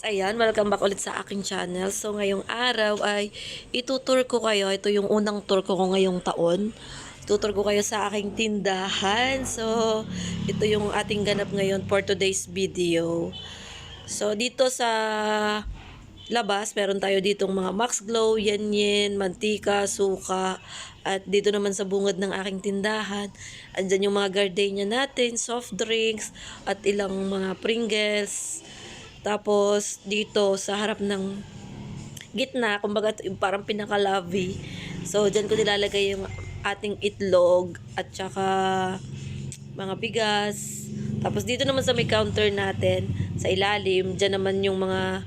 Ayan, welcome back ulit sa aking channel. So, ngayong araw ay itutur ko kayo. Ito yung unang tour ko ngayong taon. Tutur ko kayo sa aking tindahan. So, ito yung ating ganap ngayon for today's video. So, dito sa labas, meron tayo ditong mga Max Glow, Yen Yen, mantika, suka, at dito naman sa bungad ng aking tindahan, andyan yung mga gardenia natin, soft drinks, at ilang mga Pringles. Tapos, dito sa harap ng gitna, kumbaga parang pinaka-lovey. So, dyan ko nilalagay yung ating itlog at saka mga bigas. Tapos dito naman sa may counter natin, sa ilalim, dyan naman yung mga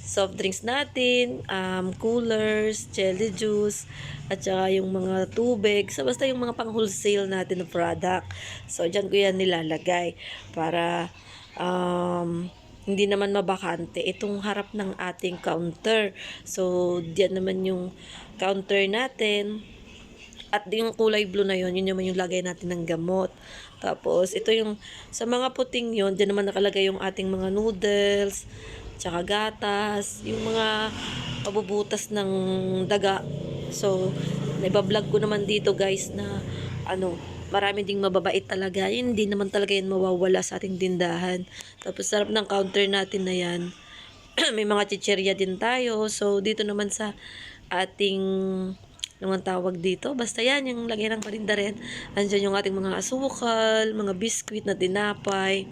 soft drinks natin, um, coolers, jelly juice, at saka yung mga tubig. So, basta yung mga pang-wholesale natin na product. So, dyan ko yan nilalagay para um, hindi naman mabakante itong harap ng ating counter. So, diyan naman yung counter natin. At yung kulay blue na yun, yun naman yung lagay natin ng gamot. Tapos, ito yung, sa mga puting yun, dyan naman nakalagay yung ating mga noodles, tsaka gatas, yung mga pabubutas ng daga. So, naibablog ko naman dito guys na, ano, marami ding mababait talaga. Yun, hindi naman talaga yan mawawala sa ating tindahan. Tapos, sarap ng counter natin na yan. May mga chicherya din tayo. So, dito naman sa ating naman tawag dito. Basta yan, yung lagay ng parinda rin. Andyan yung ating mga asukal, mga biskwit na tinapay,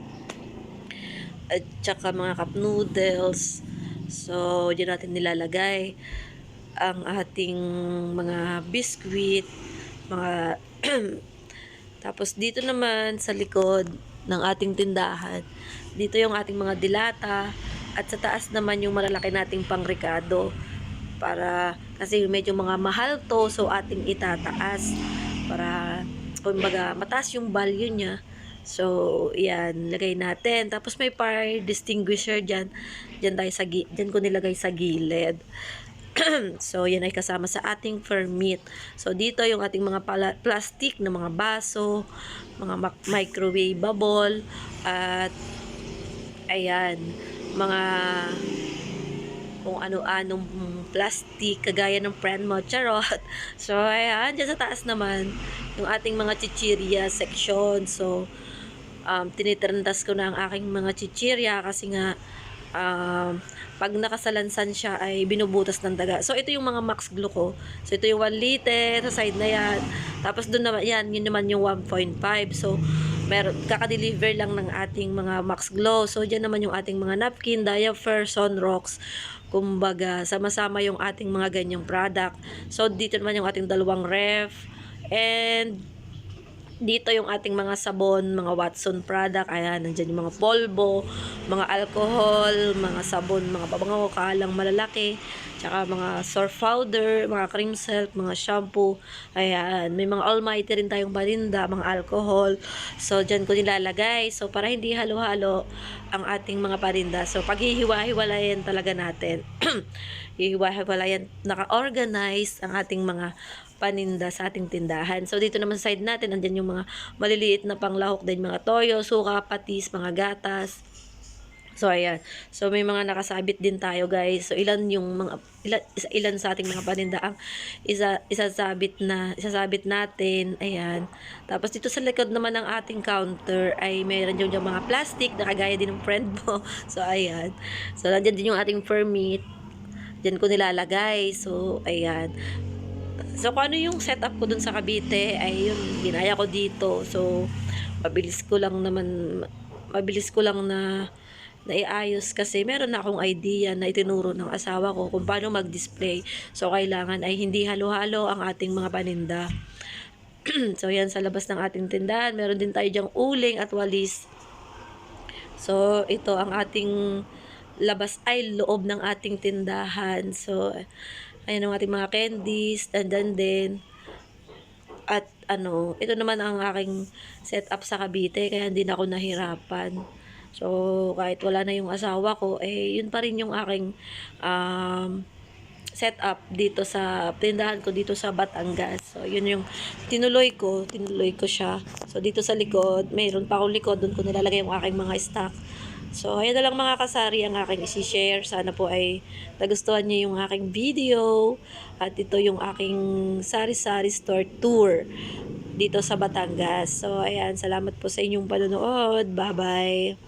at saka mga cup noodles. So, dyan natin nilalagay ang ating mga biskwit, mga tapos dito naman sa likod ng ating tindahan, dito yung ating mga dilata at sa taas naman yung malalaki nating pangrekado para kasi medyo mga mahal to so ating itataas para kumbaga mataas yung value niya. So yan lagay natin. Tapos may fire distinguisher dyan. Dyan tayo sa dyan ko nilagay sa gilid so, yan ay kasama sa ating permit. So, dito yung ating mga plastic na mga baso, mga microwavable, at ayan, mga kung ano-anong plastic, kagaya ng friend mo, charot. So, ayan, dyan sa taas naman, yung ating mga chichirya section. So, um, tinitrandas ko na ang aking mga chichirya kasi nga, um, pag nakasalansan siya ay binubutas ng daga. So, ito yung mga max glue ko. So, ito yung 1 liter sa side na yan. Tapos, doon naman, yan, yun naman yung 1.5. So, meron, kakadeliver lang ng ating mga max glow. So, dyan naman yung ating mga napkin, diaper, sunrocks. Kumbaga, sama-sama yung ating mga ganyang product. So, dito naman yung ating dalawang ref. And, dito yung ating mga sabon, mga Watson product, ayan, nandyan yung mga polvo, mga alcohol, mga sabon, mga pabangaw, kalang malalaki, tsaka mga surf powder, mga cream silk, mga shampoo, ayan, may mga almighty rin tayong paninda, mga alcohol, so dyan ko nilalagay, so para hindi halo-halo ang ating mga paninda, so paghihiwa-hiwalayan talaga natin, hihiwa-hiwalayan, naka-organize ang ating mga paninda sa ating tindahan. So, dito naman sa side natin, andyan yung mga maliliit na panglahok din, mga toyo, suka, patis, mga gatas. So, ayan. So, may mga nakasabit din tayo, guys. So, ilan yung mga, ilan, ilan sa ating mga paninda ang isa, isasabit na, isasabit natin. Ayan. Tapos, dito sa likod naman ng ating counter ay mayroon yung, yung mga plastic na kagaya din ng friend mo. So, ayan. So, nandyan din yung ating permit. Diyan ko nilalagay. So, ayan. So, kung ano yung setup ko dun sa Cavite, ay yun, ginaya ko dito. So, mabilis ko lang naman, mabilis ko lang na naiayos kasi meron na akong idea na itinuro ng asawa ko kung paano mag-display. So, kailangan ay hindi halo-halo ang ating mga paninda. so, yan sa labas ng ating tindahan. Meron din tayo dyang uling at walis. So, ito ang ating labas ay loob ng ating tindahan. So, ayan ang ating mga candies, dandan din. At ano, ito naman ang aking setup sa Cavite, kaya hindi na ako nahirapan. So, kahit wala na yung asawa ko, eh, yun pa rin yung aking um, setup dito sa tindahan ko dito sa Batangas. So, yun yung tinuloy ko, tinuloy ko siya. So, dito sa likod, mayroon pa akong likod, doon ko nilalagay yung aking mga stock. So, ayan na lang mga kasari ang aking isi-share. Sana po ay nagustuhan niyo yung aking video. At ito yung aking sari-sari store tour dito sa Batangas. So, ayan, salamat po sa inyong panonood. Bye-bye!